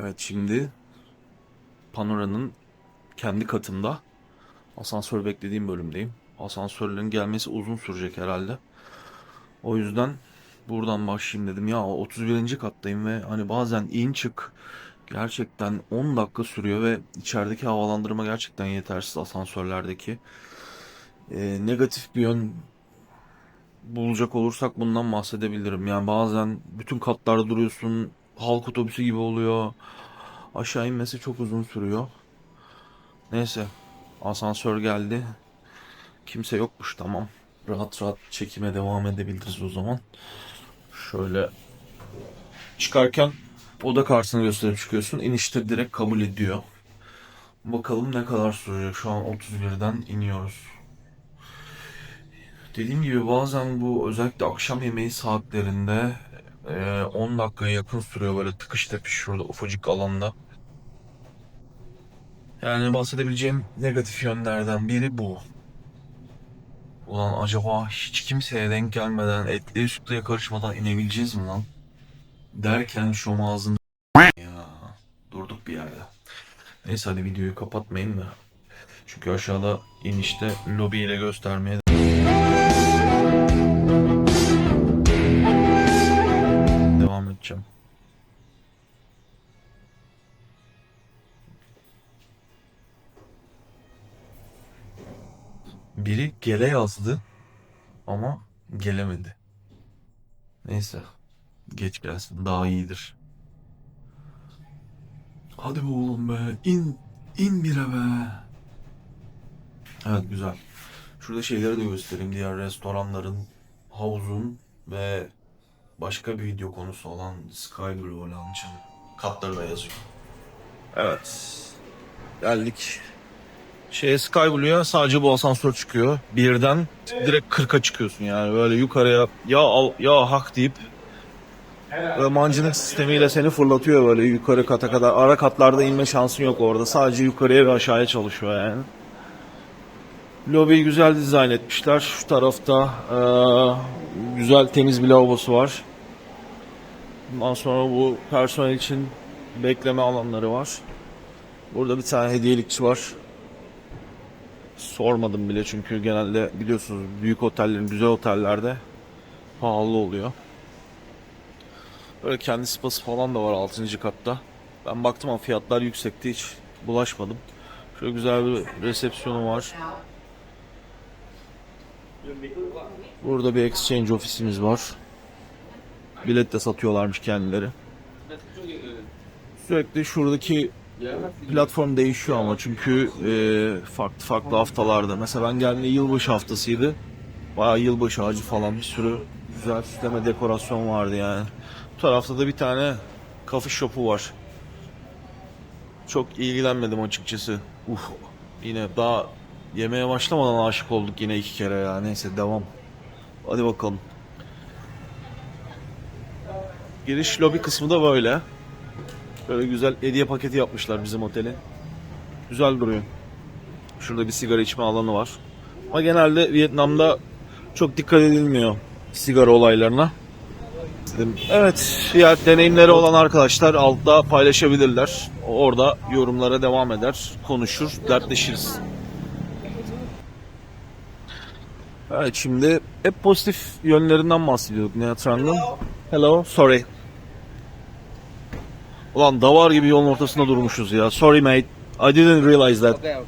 Evet şimdi Panora'nın kendi katında asansör beklediğim bölümdeyim. Asansörlerin gelmesi uzun sürecek herhalde. O yüzden buradan başlayayım dedim. Ya 31. kattayım ve hani bazen in çık gerçekten 10 dakika sürüyor ve içerideki havalandırma gerçekten yetersiz asansörlerdeki. Ee, negatif bir yön bulacak olursak bundan bahsedebilirim. Yani bazen bütün katlarda duruyorsun, halk otobüsü gibi oluyor. Aşağı inmesi çok uzun sürüyor. Neyse, asansör geldi. Kimse yokmuş tamam. Rahat rahat çekime devam edebiliriz o zaman. Şöyle çıkarken oda kartını gösterip çıkıyorsun. İnişte direkt kabul ediyor. Bakalım ne kadar sürecek. Şu an 31'den iniyoruz. Dediğim gibi bazen bu özellikle akşam yemeği saatlerinde e, 10 dakikaya yakın sürüyor böyle tıkış tepiş şurada ufacık alanda. Yani bahsedebileceğim negatif yönlerden biri bu. Ulan acaba hiç kimseye denk gelmeden etliye sütlüye karışmadan inebileceğiz mi lan? Derken şu ağzında ya durduk bir yerde. Neyse hadi videoyu kapatmayın da. Çünkü aşağıda inişte lobiyle göstermeye Biri gele yazdı ama gelemedi. Neyse. Geç gelsin daha iyidir. Hadi be oğlum be. İn, in bire be. Evet güzel. Şurada şeyleri de göstereyim. Diğer restoranların, havuzun ve başka bir video konusu olan Sky Blue Lounge'ın katları da yazıyor. Evet. Geldik. Şeye Sky Blue'ya sadece bu asansör çıkıyor. Birden direkt 40'a çıkıyorsun yani böyle yukarıya ya al ya hak deyip ve mancınık sistemiyle seni fırlatıyor böyle yukarı kata kadar. Ara katlarda inme şansın yok orada. Sadece yukarıya ve aşağıya çalışıyor yani. Lobiyi güzel dizayn etmişler. Şu tarafta eee, güzel temiz bir lavabosu var. Ondan sonra bu personel için bekleme alanları var. Burada bir tane hediyelikçi var. Sormadım bile çünkü genelde biliyorsunuz büyük otellerin, güzel otellerde pahalı oluyor. Böyle kendi spası falan da var 6. katta. Ben baktım ama fiyatlar yüksekti hiç bulaşmadım. Şöyle güzel bir resepsiyonu var. Burada bir exchange ofisimiz var. Bilet de satıyorlarmış kendileri. Sürekli şuradaki platform değişiyor ama çünkü e, farklı farklı haftalarda. Mesela ben geldiğimde yılbaşı haftasıydı. Bayağı yılbaşı ağacı falan bir sürü güzel süsleme dekorasyon vardı yani. Bu tarafta da bir tane coffee shop'u var. Çok ilgilenmedim açıkçası. Uf, yine daha yemeğe başlamadan aşık olduk yine iki kere ya. Neyse devam. Hadi bakalım. Giriş lobi kısmı da böyle. Böyle güzel hediye paketi yapmışlar bizim otele. Güzel duruyor. Şurada bir sigara içme alanı var. Ama genelde Vietnam'da çok dikkat edilmiyor sigara olaylarına. Evet, diğer deneyimleri olan arkadaşlar altta paylaşabilirler. Orada yorumlara devam eder, konuşur, dertleşiriz. Evet şimdi hep pozitif yönlerinden bahsediyorduk Nihat Rang'ın. Hello, sorry. Ulan davar gibi yolun ortasında durmuşuz ya. Sorry mate. I didn't realize that. Okay, okay.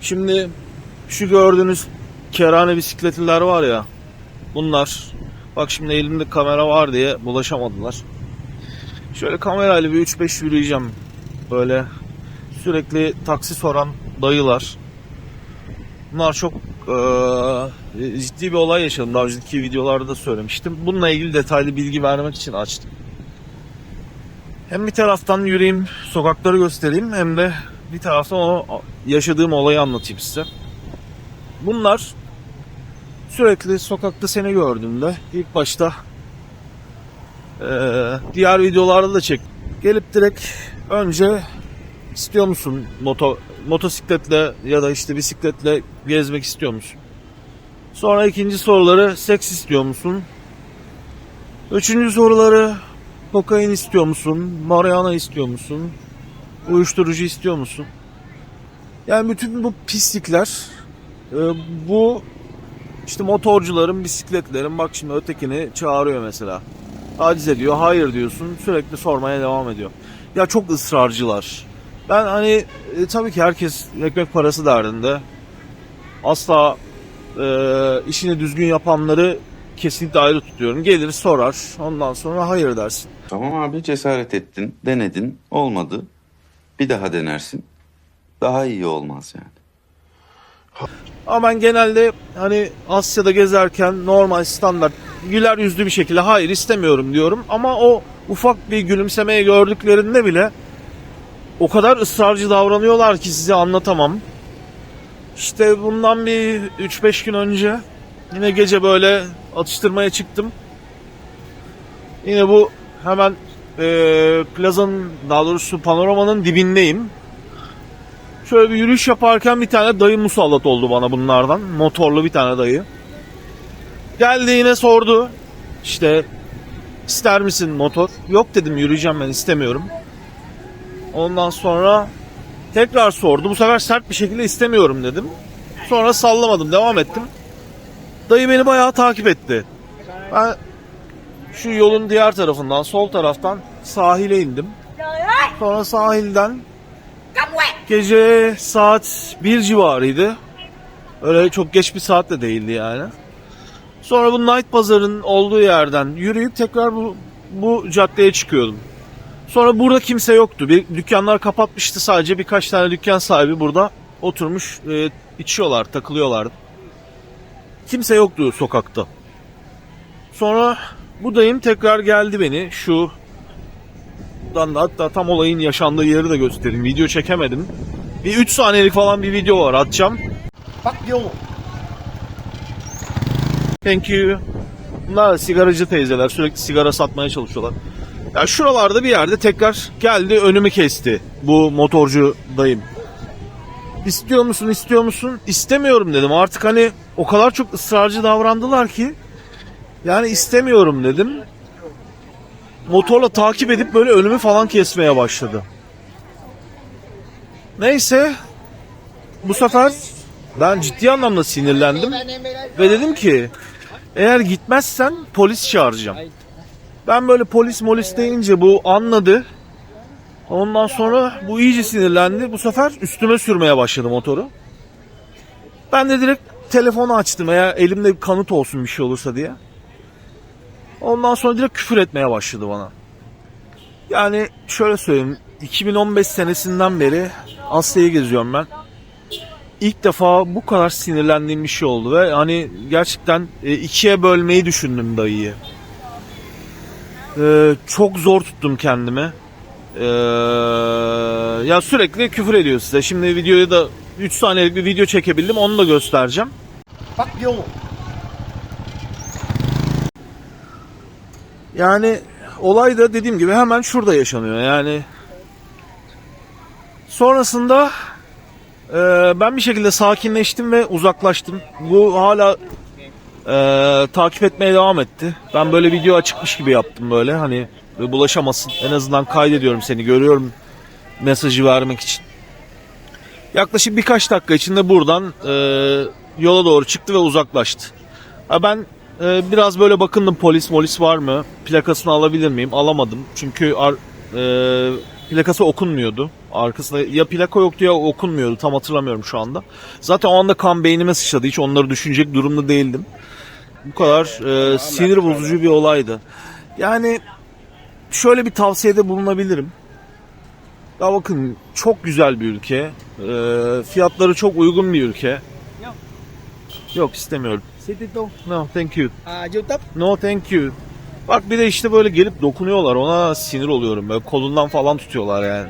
Şimdi şu gördüğünüz kerane bisikletliler var ya. Bunlar. Bak şimdi elimde kamera var diye bulaşamadılar. Şöyle kamerayla bir 3-5 yürüyeceğim. Böyle sürekli taksi soran dayılar. Bunlar çok eee, ciddi bir olay yaşadım. Daha önceki videolarda da söylemiştim. Bununla ilgili detaylı bilgi vermek için açtım. Hem bir taraftan yürüyeyim, sokakları göstereyim hem de bir taraftan o yaşadığım olayı anlatayım size. Bunlar sürekli sokakta seni gördüğümde ilk başta eee, diğer videolarda da çek. Gelip direkt önce istiyor musun moto motosikletle ya da işte bisikletle gezmek istiyor musun? Sonra ikinci soruları seks istiyor musun? Üçüncü soruları Kokain istiyor musun? Marihuana istiyor musun? Uyuşturucu istiyor musun? Yani bütün bu pislikler e, bu işte motorcuların, bisikletlerin bak şimdi ötekini çağırıyor mesela. Taciz ediyor. Hayır diyorsun. Sürekli sormaya devam ediyor. Ya çok ısrarcılar. Ben hani e, tabii ki herkes ekmek parası derdinde. Asla e, işini düzgün yapanları kesinlikle ayrı tutuyorum. Gelir sorar. Ondan sonra hayır dersin. Tamam abi cesaret ettin, denedin, olmadı. Bir daha denersin. Daha iyi olmaz yani. Ama ben genelde hani Asya'da gezerken normal standart güler yüzlü bir şekilde hayır istemiyorum diyorum. Ama o ufak bir gülümsemeyi gördüklerinde bile o kadar ısrarcı davranıyorlar ki size anlatamam. İşte bundan bir 3-5 gün önce yine gece böyle atıştırmaya çıktım. Yine bu hemen eee plazanın daha doğrusu panoramanın dibindeyim. Şöyle bir yürüyüş yaparken bir tane dayı musallat oldu bana bunlardan. Motorlu bir tane dayı. Geldi yine sordu. İşte ister misin motor? Yok dedim yürüyeceğim ben istemiyorum. Ondan sonra tekrar sordu. Bu sefer sert bir şekilde istemiyorum dedim. Sonra sallamadım devam ettim. Dayı beni bayağı takip etti. Ben şu yolun diğer tarafından sol taraftan sahile indim. Sonra sahilden Gece saat 1 civarıydı. Öyle çok geç bir saat de değildi yani. Sonra bu night pazarın olduğu yerden yürüyüp tekrar bu, bu caddeye çıkıyordum. Sonra burada kimse yoktu. Bir, dükkanlar kapatmıştı sadece birkaç tane dükkan sahibi burada oturmuş e, içiyorlar, takılıyorlardı. Kimse yoktu sokakta. Sonra bu dayım tekrar geldi beni şu Buradan da hatta tam olayın yaşandığı yeri de göstereyim. Video çekemedim. Bir 3 saniyelik falan bir video var atacağım. Fuck you. Thank you. Bunlar sigaracı teyzeler. Sürekli sigara satmaya çalışıyorlar. Ya şuralarda bir yerde tekrar geldi önümü kesti. Bu motorcu dayım. İstiyor musun istiyor musun? İstemiyorum dedim. Artık hani o kadar çok ısrarcı davrandılar ki. Yani istemiyorum dedim. Motorla takip edip böyle önümü falan kesmeye başladı. Neyse. Bu sefer ben ciddi anlamda sinirlendim. Ve dedim ki eğer gitmezsen polis çağıracağım. Ben böyle polis molis deyince bu anladı. Ondan sonra bu iyice sinirlendi. Bu sefer üstüme sürmeye başladı motoru. Ben de direkt telefonu açtım eğer elimde bir kanıt olsun bir şey olursa diye. Ondan sonra direkt küfür etmeye başladı bana. Yani şöyle söyleyeyim. 2015 senesinden beri Asya'yı geziyorum ben. İlk defa bu kadar sinirlendiğim bir şey oldu ve hani gerçekten e, ikiye bölmeyi düşündüm dayıyı. E, çok zor tuttum kendimi. E, ya sürekli küfür ediyor size. Şimdi videoyu da 3 saniyelik bir video çekebildim. Onu da göstereceğim. Fuck you. Yani olay da dediğim gibi hemen şurada yaşanıyor. Yani sonrasında e, ben bir şekilde sakinleştim ve uzaklaştım. Bu hala e, takip etmeye devam etti. Ben böyle video açıkmış gibi yaptım böyle hani bulaşamasın. En azından kaydediyorum seni görüyorum mesajı vermek için. Yaklaşık birkaç dakika içinde buradan e, yola doğru çıktı ve uzaklaştı. Ha ben e, biraz böyle bakındım polis molis var mı? Plakasını alabilir miyim? Alamadım. Çünkü ar, e, plakası okunmuyordu. Arkasında ya plaka yoktu ya okunmuyordu. Tam hatırlamıyorum şu anda. Zaten o anda kan beynime sıçradı. Hiç onları düşünecek durumda değildim. Bu kadar e, sinir bozucu bir olaydı. Yani şöyle bir tavsiyede bulunabilirim. Ya bakın çok güzel bir ülke. E, fiyatları çok uygun bir ülke. Yok istemiyorum. City to. No thank you. YouTube. No thank you. Bak bir de işte böyle gelip dokunuyorlar. Ona sinir oluyorum. Böyle kolundan falan tutuyorlar yani.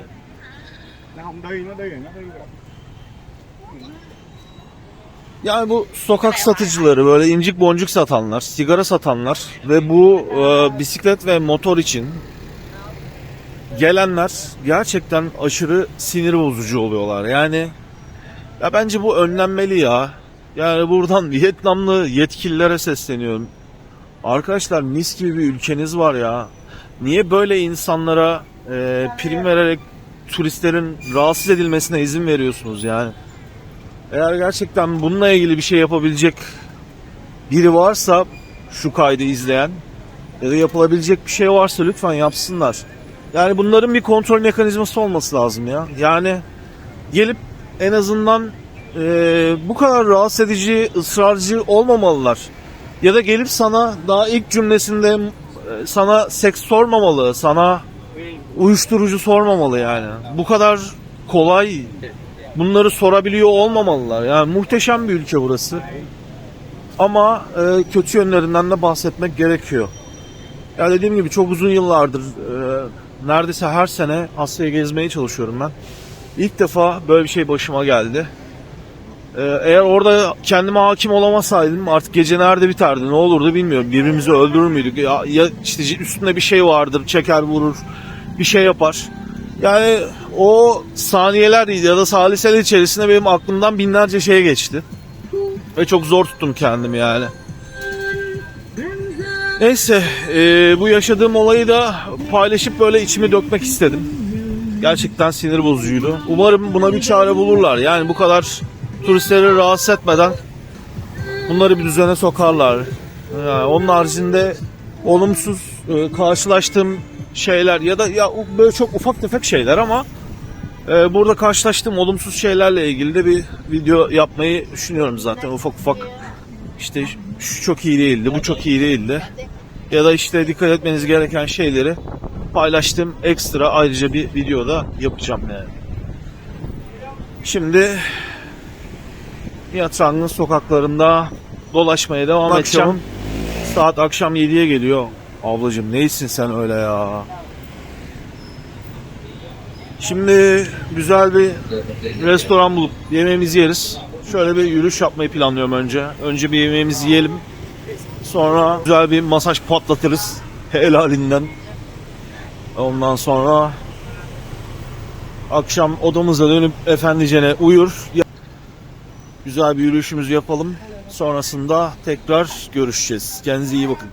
Yani bu sokak satıcıları böyle incik boncuk satanlar, sigara satanlar ve bu e, bisiklet ve motor için gelenler gerçekten aşırı sinir bozucu oluyorlar. Yani ya bence bu önlenmeli ya. Yani buradan Vietnamlı yetkililere sesleniyorum. Arkadaşlar mis gibi bir ülkeniz var ya. Niye böyle insanlara e, prim vererek turistlerin rahatsız edilmesine izin veriyorsunuz yani? Eğer gerçekten bununla ilgili bir şey yapabilecek biri varsa şu kaydı izleyen ya da yapılabilecek bir şey varsa lütfen yapsınlar. Yani bunların bir kontrol mekanizması olması lazım ya. Yani gelip en azından e, bu kadar rahatsız edici, ısrarcı olmamalılar. Ya da gelip sana daha ilk cümlesinde e, sana seks sormamalı, sana uyuşturucu sormamalı yani. Bu kadar kolay bunları sorabiliyor olmamalılar. Yani muhteşem bir ülke burası. Ama e, kötü yönlerinden de bahsetmek gerekiyor. Ya dediğim gibi çok uzun yıllardır e, neredeyse her sene Asya'yı gezmeye çalışıyorum ben. İlk defa böyle bir şey başıma geldi. E, eğer orada kendime hakim olamasaydım artık gece nerede biterdi ne olurdu bilmiyorum. Birbirimizi öldürür müydük? Ya, ya işte üstünde bir şey vardır çeker vurur bir şey yapar. Yani o saniyeler ya da saliseler içerisinde benim aklımdan binlerce şey geçti. Ve çok zor tuttum kendimi yani. Neyse e, bu yaşadığım olayı da paylaşıp böyle içimi dökmek istedim. Gerçekten sinir bozucuydu. Umarım buna bir çare bulurlar. Yani bu kadar turistleri rahatsız etmeden bunları bir düzene sokarlar. Yani onun haricinde olumsuz e, karşılaştığım şeyler ya da ya böyle çok ufak tefek şeyler ama e, burada karşılaştığım olumsuz şeylerle ilgili de bir video yapmayı düşünüyorum zaten ufak ufak. İşte şu çok iyi değildi, bu çok iyi değildi. Ya da işte dikkat etmeniz gereken şeyleri paylaştığım ekstra ayrıca bir videoda yapacağım yani. Şimdi Yatrang'ın sokaklarında dolaşmaya devam edeceğim. Saat akşam 7'ye geliyor. Ablacım neysin sen öyle ya? Şimdi güzel bir restoran bulup yemeğimizi yeriz. Şöyle bir yürüyüş yapmayı planlıyorum önce. Önce bir yemeğimizi yiyelim. Sonra güzel bir masaj patlatırız. Helalinden. Ondan sonra akşam odamıza dönüp efendicene uyur. Güzel bir yürüyüşümüzü yapalım. Sonrasında tekrar görüşeceğiz. Kendinize iyi bakın.